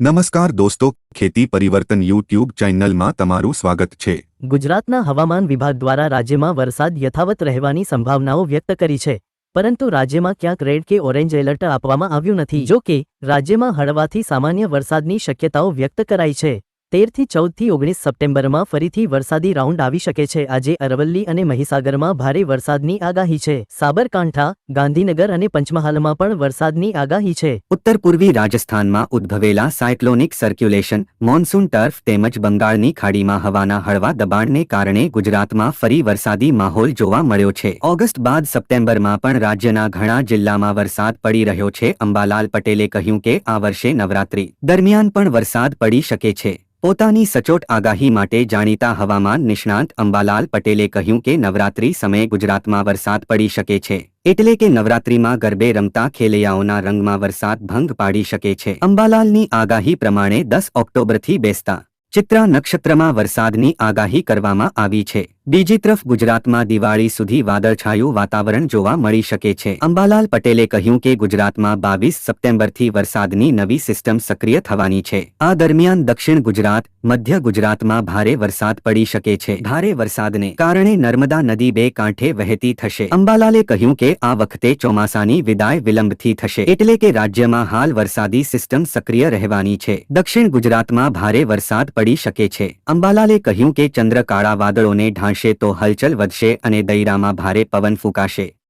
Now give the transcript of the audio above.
નમસ્કાર દોસ્તો, ખેતી પરિવર્તન યુટ્યુબ ચેનલમાં તમારું સ્વાગત છે. ગુજરાતના હવામાન વિભાગ દ્વારા રાજ્યમાં વરસાદ યથાવત રહેવાની સંભાવનાઓ વ્યક્ત કરી છે, પરંતુ રાજ્યમાં ક્યાંક રેડ કે ઓરેન્જ એલર્ટ આપવામાં આવ્યું નથી. જો કે, રાજ્યમાં હળવાથી સામાન્ય વરસાદની શક્યતાઓ વ્યક્ત કરાઈ છે. તેરથી ચૌદથી ઓગણીસ સપ્ટેમ્બરમાં ફરીથી વરસાદી રાઉન્ડ આવી શકે છે. આજે અરવલ્લી અને મહીસાગરમાં ભારે વરસાદની આગાહી છે. સાબરકાંઠા, ગાંધીનગર અને પંચમહાલમાં પણ વરસાદની આગાહી છે. ઉત્તર પૂર્વી રાજસ્થાનમાં ઉદ્ભવેલા સાયક્લોનિક સર્ક્યુલેશન, મોન્સૂન ટર્ફ તેમજ બંગાળની ખાડીમાં હવાના હળવા દબાણને કારણે ગુજરાતમાં ફરી વરસાદી માહોલ જોવા મળ્યો છે. ઓગસ્ટ બાદ સપ્ટેમ્બરમાં પણ રાજ્યના ઘણા જિલ્લામાં વરસાદ પડી રહ્યો છે. અંબાલાલ પટેલે કહ્યું કે આ વર્ષે નવરાત્રી દરમિયાન પણ વરસાદ પડી શકે છે. પોતાની સચોટ આગાહી માટે જાણીતા હવામાન નિષ્ણાંત અંબાલાલ પટેલે કહ્યું કે નવરાત્રી સમયે ગુજરાતમાં વરસાદ પડી શકે છે. એટલે કે નવરાત્રીમાં ગરબે રમતા ખેલૈયાઓના રંગમાં વરસાદ ભંગ પાડી શકે છે. અંબાલાલની આગાહી પ્રમાણે દસ ઓક્ટોબરથી બેસતા ચિત્રા નક્ષત્રમાં વરસાદની આગાહી કરવામાં આવી છે. બીજી તરફ ગુજરાતમાં દિવાળી સુધી વાદળછાયું વાતાવરણ જોવા મળી શકે છે. અંબાલાલ પટેલે કહ્યું કે ગુજરાતમાં બાવીસ સપ્ટેમ્બરથી વરસાદની નવી સિસ્ટમ સક્રિય થવાની છે. આ દરમિયાન દક્ષિણ ગુજરાત, મધ્ય ગુજરાતમાં ભારે વરસાદ પડી શકે છે. ભારે વરસાદને કારણે નર્મદા નદી બે કાંઠે વહેતી થશે. અંબાલાલે કહ્યું કે આ વખતે ચોમાસાની વિદાય વિલંબથી થશે. એટલે કે રાજ્યમાં હાલ વરસાદી સિસ્ટમ સક્રિય રહેવાની છે. દક્ષિણ ગુજરાતમાં ભારે વરસાદ પડી શકે છે. અંબાલાલે કહ્યું કે ચંદ્ર કાળા વાદળોને ઢાંશે તો હલચલ વધશે અને દૈરામાં ભારે પવન ફૂંકાશે.